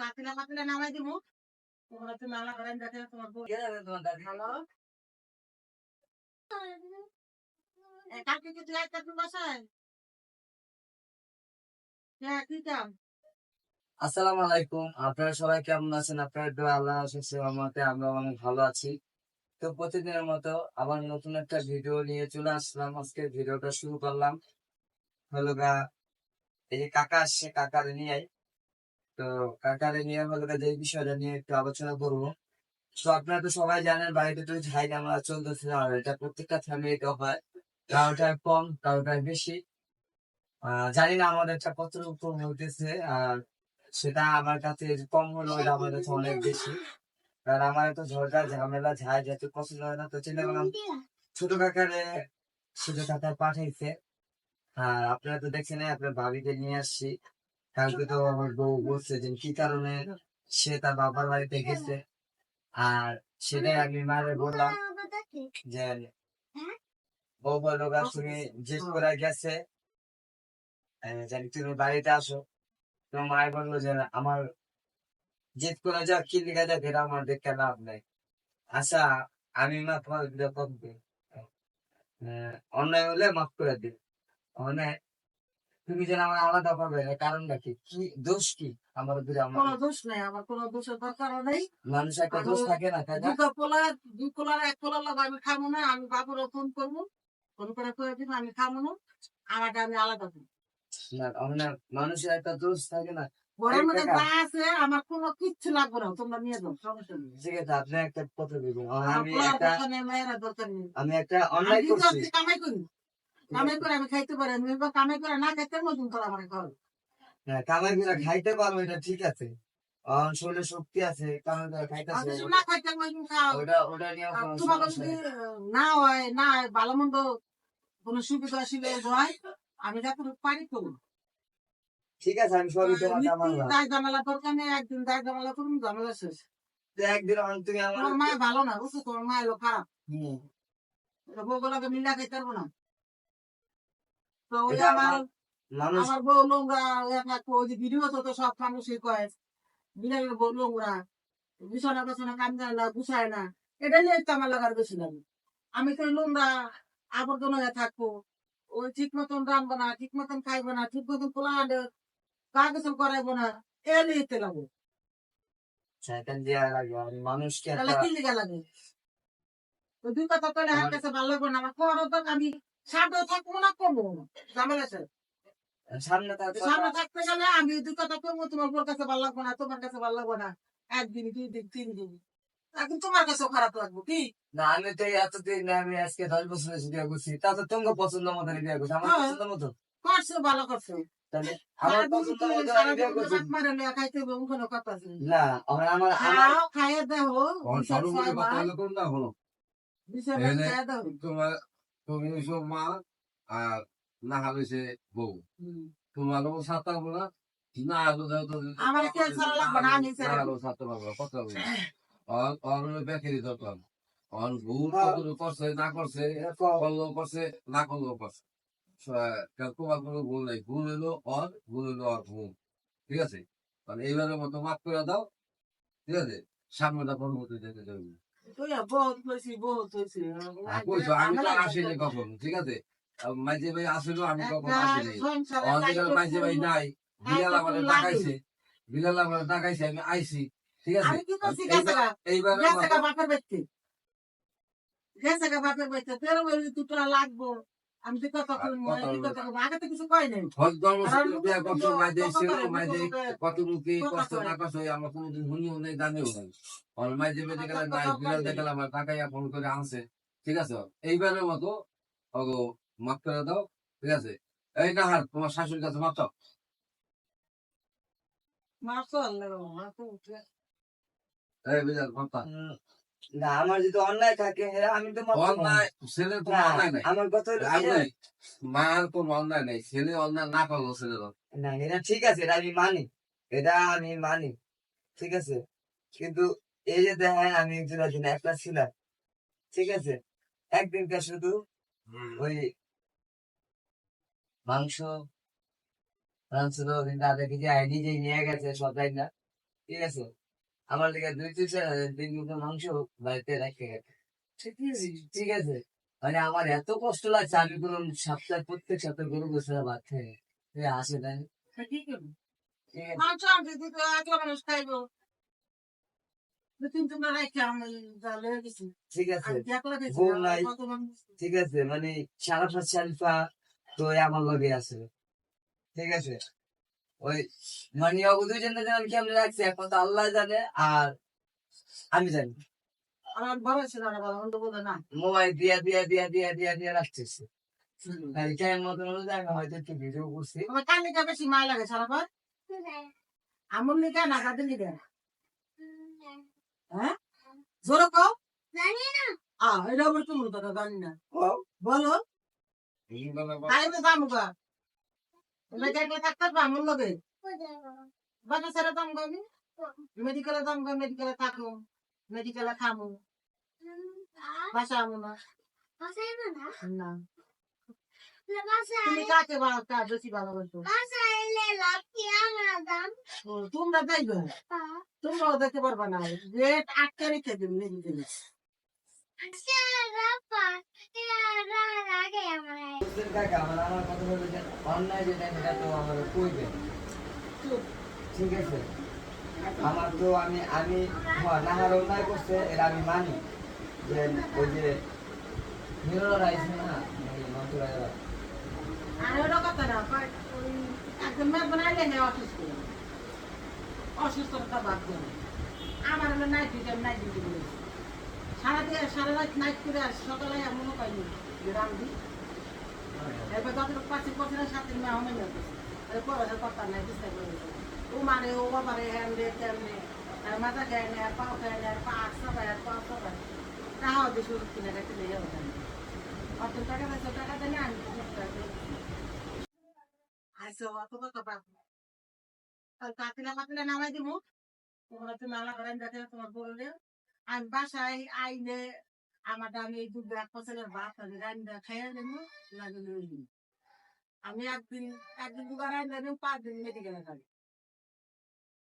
কাকিলা মাকিলা নামাই দিব? তোমরা তো নালা করেন দেখে তোমার এ, কালকে কি তুই একটা বাসায়? হ্যাঁ কি কাম আসসালামু আলাইকুম। আপনারা সবাই কেমন আছেন? আপনার দোয়া আল্লাহ আমাকে আমরা অনেক ভালো আছি। তো প্রতিদিনের মতো আবার নতুন একটা ভিডিও নিয়ে চলে আসলাম। আজকে ভিডিওটা শুরু করলাম। হলো গা এই যে কাকা আসছে, কাকারে নিয়ে তো কাকারে নিয়ে হলো যে বিষয়টা নিয়ে একটু আলোচনা করব। তো আপনারা তো সবাই জানেন, বাড়িতে তো ঝাই আমরা চলতেছে আর এটা প্রত্যেকটা ফ্যামিলিতে হয়। কারোটায় কম কারোটায় বেশি। জানি না আমাদেরটা কতটুকু হইতেছে, আর সেটা আমার কাছে কম হলো এটা আমার কাছে অনেক বেশি। কারণ আমার তো ঝগড়া, ঝামেলা, ঝাই যেহেতু পছন্দ হয় না, তো চিন্তা করলাম ছোট কাকারে ছোট কাকা পাঠাইছে। আর আপনারা তো দেখছেন আপনার ভাবিকে নিয়ে আসছি। কালকে তো আমার বউ বলছে যে, কি কারণে সে তার বাবার বাড়িতে গেছে? আর সেটাই আমি মারে বললাম যে, বউ বলল তুমি জিদ করে গেছে। জানি তুমি বাড়িতে আসো। তো মায়ের বলল যে, আমার জিদ করে যা কি লিখে যাক এটা আমার দেখে লাভ নাই। আচ্ছা আমি মা তোমার অন্যায় হলে মাফ করে দিই মানে তুমি যেন আমার আলাদা পাবে কারণটা কি? কি দোষ কি আমার বিরুদ্ধে আমার? কোনো দোষ নাই আমার কোনো দোষের দরকারও নেই। মানুষ একটা দোষ থাকে না তাই দুটো পোলা দুই পোলার এক পোলার লোক আমি খাব না আমি বাবুর ফোন করব। ফোন করে করে দিব আমি খাব না আমি আলাদা করব না, আমার মানুষের একটা দোষ থাকে না। ঘরের মধ্যে যা আছে আমার কোনো কিচ্ছু লাগবে না তোমরা নিয়ে যাও সমস্যা নেই। ঠিক আছে আপনি একটা কথা আমি একটা আমি অন্যায় করছি। কামাই করি। কামাই করে আমি খাইতে পারি আমি করে না খাইতে করে খাওয়াবে হ্যাঁ, করে খাইতে পারব এটা ঠিক আছে। শরীরে শক্তি আছে কামাই করে আর না খাইতে মতন খাও। ওটা ওটা নিয়ে তোমার যদি না হয় না ভালো মন্দ কোনো সুবিধা আসলে হয় আমি যাতে পারি করব। ঠিক আছে আমি সবই দরকার নেই একদিন দায় ঝামেলা করুন শেষ। একদিন তুমি আমার তোমার ভালো না বুঝছ? তোমার মা এলো খারাপ। হুম, বউগুলোকে মিলা খাইতে পারব না। তো ওই আমার আমার- মানুষ আমার বউ নোংরা ওই যে ভিডিও তো সব মানুষই কয়। বিড়ালের বউ নোংরা বিছানা বিছানা কাম দেয় না গুছায় না। এটা নিয়ে তো আমার লাগার বেশি আমি তো নোংরা আবর্জনা হয়ে থাকব ওই ঠিক মতন রানবো না ঠিক মতন খাইবো না ঠিক মতন পোলা গোসল করাইবো না এ নিতে লাগবো মানুষকে কি লাগে তো দুই কথা কাছে ভালো লাগবে না আমার করো তো আমি সামনে থাকব না করব ঝামেলা শেষ। সামনে সামনে থাকতে গেলে আমি দুই কথা কমবো তোমার কাছে ভালো লাগবে না তোমার কাছে ভালো লাগবে না। একদিন দুই দিন তিন দিন। এখন তোমার কাছেও খারাপ লাগবে কি? না আমি তো এতদিন আমি আজকে দশ বছর হয়েছে বিয়ে করছি তা তো তোমাকে পছন্দ মতো বিয়ে করছি আমার হ্যাঁ। পছন্দ মতো? করছ ভালো করছ। আছে? খাইয়ে খাইয়ে তোমার তুমি হইছো মা আর না হইছে বউ। তোমার সাতটা বলা না? হলো দাও তো আমার কে লাগবে না, আমি না হলো বেকারি দরকার আর ভুল হ্যাঁ। কত করছে না করছে করল করছে না করল করছে। তোমার কোনো ভুল নাই। ভুল হলো আর ভুল হলো আর ভুল। ঠিক আছে? মানে এইবারের মতো মাফ করে দাও। ঠিক আছে? সামনেটা পরবর্তী যেতে আসিনি কখন ঠিক আছে? মাঝে ভাই আসলো আমি কখন আসিনি? অন্ধকার মাঝে ভাই নাই বিলাল আমার ডাকাইছে বিলাল আমার ডাকাইছে আমি আইছি ঠিক আছে? এইবার- গেছে গা বাপের ব্যক্তি গেছে গা বাপের দুটো লাগবো। আমি তো কথা বলব কথা এই বলব। কথা বলব আগে তো কিছু কয় নাই। বিয়া করছ মাঝে ছিল মাঝে কত মুখে কষ্ট না কষ্ট আমার কোনোদিন শুনিও নেই জানিও নাই। আর মাঝে মাঝে গেলে নাই বিলাল দেখালে আমার টাকাইয়া ফোন করে আনছে। ঠিক আছে? এইবারের মতো ওগো মাফ করে দাও ঠিক আছে? এই না হার তোমার শাশুড়ির কাছে মাফ চাও? আল্লাহ এই চাও। উম, না আমার যদি অন্যায় থাকে হ্যাঁ, আমি তো অন্যায়? ছেলে তো অন্যায় নাই। আমার কথা হলো কি মার কোন অন্যায় নেই। ছেলে অন্যায় না ছেলে না এটা ঠিক আছে এটা আমি মানি। এটা আমি মানি। ঠিক আছে? কিন্তু এই যে দেখেন আমি একজন একজন একটা ছিলাম। ঠিক আছে? একদিনকার শুধু ওই মাংস রামচন্দ্র দাদা কিছু আইডি যে নিয়ে গেছে সবাই না। ঠিক আছে? আমার দিকে দুই তিন দিন মতো মাংস বাড়িতে রেখে গেছে। ঠিক আছে মানে আমার এত কষ্ট লাগছে আমি কোনো সপ্তাহে প্রত্যেক সপ্তাহে গরু গোসা ভাত খাই। আসে করব? ঠিক আছে। ঠিক আছে? ঠিক আছে মানে সারাফা শারিফা তো আমার লগে আছে। ঠিক আছে। ওই মানে যেন কেমন রাখছে? এখন তো আল্লাহ জানে আর আমি জানি। না না। মোবাইল দিয়া দিয়া দিয়া দিয়া দিয়া দিয়া রাখতেছে। আর টাইম মতো অনুযায়ী আমি হয়তো একটু ভিডিও করছি? আমার কান লিখা বেশি মায় লাগে সারা পর। আমুল লিখা না কাদের লিখা হ্যাঁ? জোরে কও। আ এটা আবার তুমি জানি না। বলো। তো তুমি তোমরা দেখবে তোমরাও দেখতে পারবে না। যে আটকে রেখে দেবে মেডিকেলে আমার তো আমি আমি নাহার অন্যায় করছে এটা আমি মানি যে ওই যে হিরোরা রাইছে না ওই মন্ত্রীরা আর কথা না একদম মেয়ে বানাইলে না অসুস্থ অসুস্থতা আমার হলো আমি নাইট ডিউটি করেছি সারা দিয়ে সারা রাত নাইট করে আসি সকালে এমনও পাইনি। যে রামদি এবার যতটুকু পাচ্ছি পথের সাথে মেয়ে হমে যাচ্ছে পরে কথা নাই চেষ্টা করে ও মারে ও বাবারে হ্যান রে, ত্যান রে, আর মাথা খায় না আর পাও খায় না আর পা সবাই, আর পা সবাই। তাহাও দিয়ে শুরু কিনে রেখে দিয়ে যাব অত টাকা দিচ্ছে টাকা দেয় আমি আইসো অত কথা পাবো আর কাতিলা মাতিলা নামাই দিব তোমরা তো নালা করেন দেখে তোমার বললে আমি বাসায় আইলে আমার আমি এই দুধ এক ফসলের ভাত আমি রান্না খাইয়ে দেবো, লাগে আমি একদিন একদিন দুবার রান্না দেবো পাঁচ দিন মেডিকেলে খাই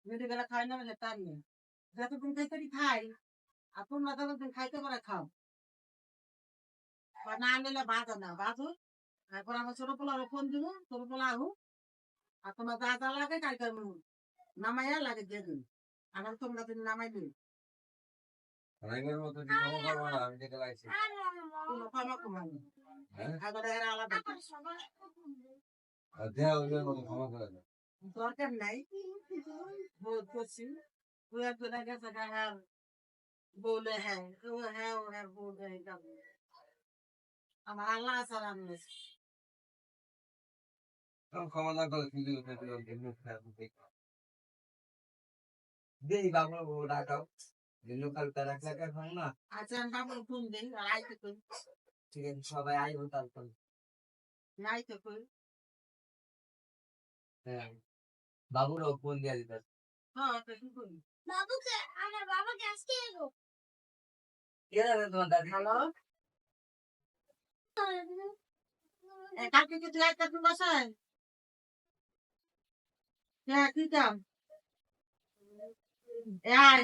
মেডিকেলে খাই না বলে তার নেই যতদিন খাইতে খাই, আর তোমরা ততদিন খাইতে পারে খাও। বা না নিলে বাঁধো না বাঁধো তারপর আমার ছোট পোলার ফোন দিব ছোট পোলা আহু আর তোমার যা যা লাগে কালকে নামাইয়া লাগে দিয়ে দিন আমার তোমরা দিন নামাই দিন রাইনের মতো যে করব না, আমি যেটা লাগছি। কোনো হ্যাঁ? দেয়া ক্ষমা করে। দরকার নাই বোধ করছি হ্যাঁ বলে হ্যাঁ ও হ্যাঁ ও হ্যাঁ বলে আমার আল্লাহ তখন ক্ষমা না করে কিন্তু। দেই বাবু ডাকাও না। আচ্ছা বাবুর ফোন ঠিক আছে সবাই তারপর কই হ্যাঁ বাবুরও ফোন দিয়ে দিতে হ্যাঁ তো কি করি বাবুকে আমার বাবাকে আজকে এলো। তোমার দাদি? হ্যালো? কি তুই তুই বাসায়? হ্যাঁ কি আয়।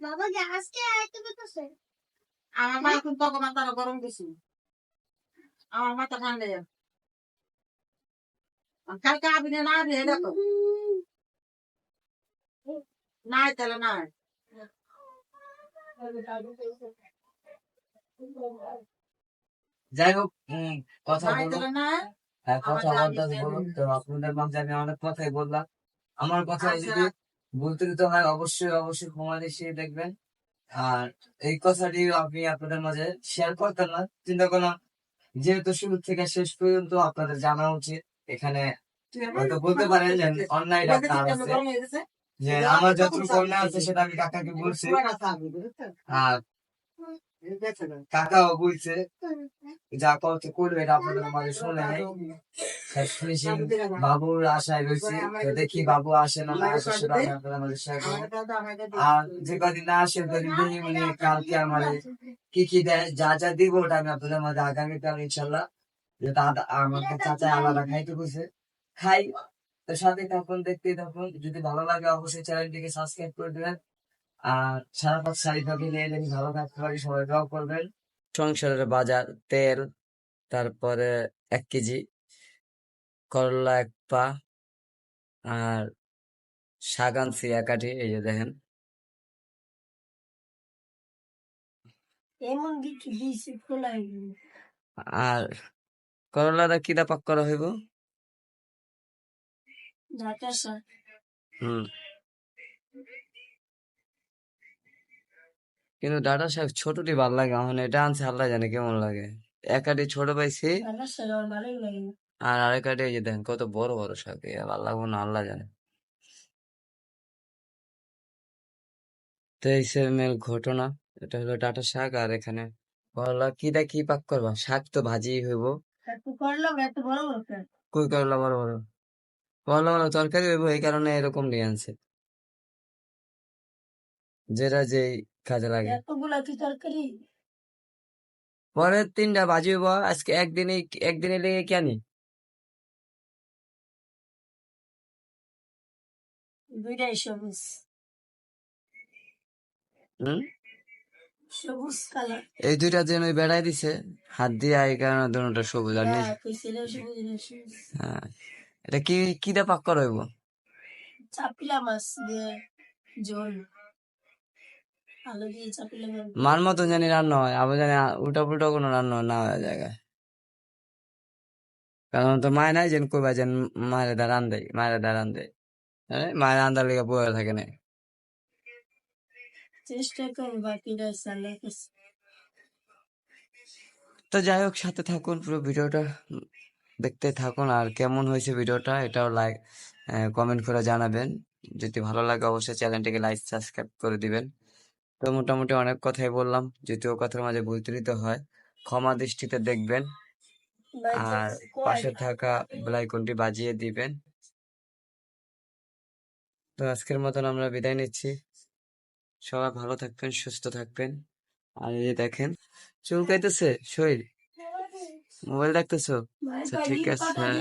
আজকে আইতে আমার মা এখন তখন মাথাটা গরম বেশি আমার মাথা ঠান্ডা কালকে আবি না আবি দেখো। নাই তাহলে নাই। যাই হোক উম, কথা নাই বলো। হ্যাঁ, কথা বলতে বলুন তো আপনাদের মাঝে আমি অনেক কথাই বললাম। আমার কথা আচ্ছা। যদি ভুল ত্রুটি হয় অবশ্যই অবশ্যই ক্ষমা দেখিয়ে দেখবেন। আর এই কথাটি আপনি আপনাদের মাঝে শেয়ার করতেন না। চিন্তা করলাম যেহেতু শুরু থেকে শেষ পর্যন্ত আপনাদের জানা উচিত এখানে হয়তো বলতে পারেন যে অন্যায় ডাক্তার আছে। যে আমার যতটুকু অন্যায় আছে সেটা আমি কাকাকে বলছি। আর কাকাও বলছে যা করতে করবে এটা আপনাদের মাঝে শুনে নাই। বাবুর আশায় রয়েছে। তো দেখি বাবু আসে না না আসে সেটা আমি আপনাদের মাঝে share করব। আর যে কদিন না আসে কদিন মানে কালকে আমার কি কি দেয় যা যা দিব ওটা আমি আপনাদের মাঝে আগামীকাল ইনশাল্লাহ যে দাদা আমাকে চাচা আলাদা খাইতে বসে। খাই। তো সাথে তখন দেখতে তখন যদি ভালো লাগে অবশ্যই চ্যানেলটিকে সাবস্ক্রাইব করে দেবেন। আর সারা পাঁচ শাড়ি ফাঁকি নিয়ে ভালো থাকতে পারি সবাই দোয়া করবেন। সংসারের বাজার তেল তারপরে এক কেজি করলা এক পা আর শাক আনছি এক আটি এই যে দেখেন। আর করলাটা কিটা পাক করা হইব? হুম। কিন্তু ডাটা শাক ছোটটি ভালো লাগে এখন এটা আনছে আল্লাহ জানে কেমন লাগে। এক আটি ছোট পাইছি। আর আরেক আটি এই যে দেখেন কত বড় বড় শাক। এ ভালো লাগবো না আল্লাহ জানে। তো এই মেল ঘটনা এটা হলো ডাটা শাক আর এখানে করলা। কিটা কি পাক করবা? শাক তো ভাজি হইব। কেন? কই করলা বড় বড়? করলা বড় তরকারি হইব এই কারণে এরকম নিয়ে আনছে। যেটা যেই কাজে লাগে। পরের তিনটা বাজি হইব আজকে একদিনে একদিনে লেগে কেনি দুইটাই সবুজ সবুজ কালার এই দুইটা যেন বেড়াই দিছে হাত দিয়ে এই কারণে সবুজ আর এটা হ্যাঁ এটা কি কিটা পাক করা হইব চাপিলা মাছ দিয়ে ঝোল আলু দিয়ে চাপিলা মাছ মান মতো জানি রান্না হয় আবার জানি উল্টা পুল্টা কোনো রান্না না হয় জায়গায় কারণ তো মায় নাই যেন কইবা যেন মায়ের দা রান দেয় মায়ের দা রান দেয় মায়ের রান্দার লেগে বয়ে থাকে না চেষ্টা তো যাই হোক সাথে থাকুন পুরো ভিডিওটা দেখতে থাকুন। আর কেমন হয়েছে ভিডিওটা এটাও লাইক কমেন্ট করে জানাবেন। যদি ভালো লাগে অবশ্যই চ্যানেলটিকে লাইক সাবস্ক্রাইব করে দিবেন। তো মোটামুটি অনেক কথাই বললাম যদিও কথার মাঝে ভুল ত্রুটি হয়। ক্ষমা দৃষ্টিতে দেখবেন। আর পাশে থাকা বেলাইকনটি বাজিয়ে দিবেন। তো আজকের মতন আমরা বিদায় নিচ্ছি। সবাই ভালো থাকবেন, সুস্থ থাকবেন। আর এই দেখেন, চুলকাইতেছে, শরীর। মোবাইল দেখতেছো? আচ্ছা ঠিক আছে হ্যাঁ।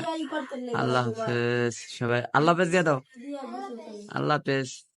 আল্লাহ হাফেজ। সবাই, আল্লাহ হাফেজ দিয়ে দাও। আল্লাহ হাফেজ।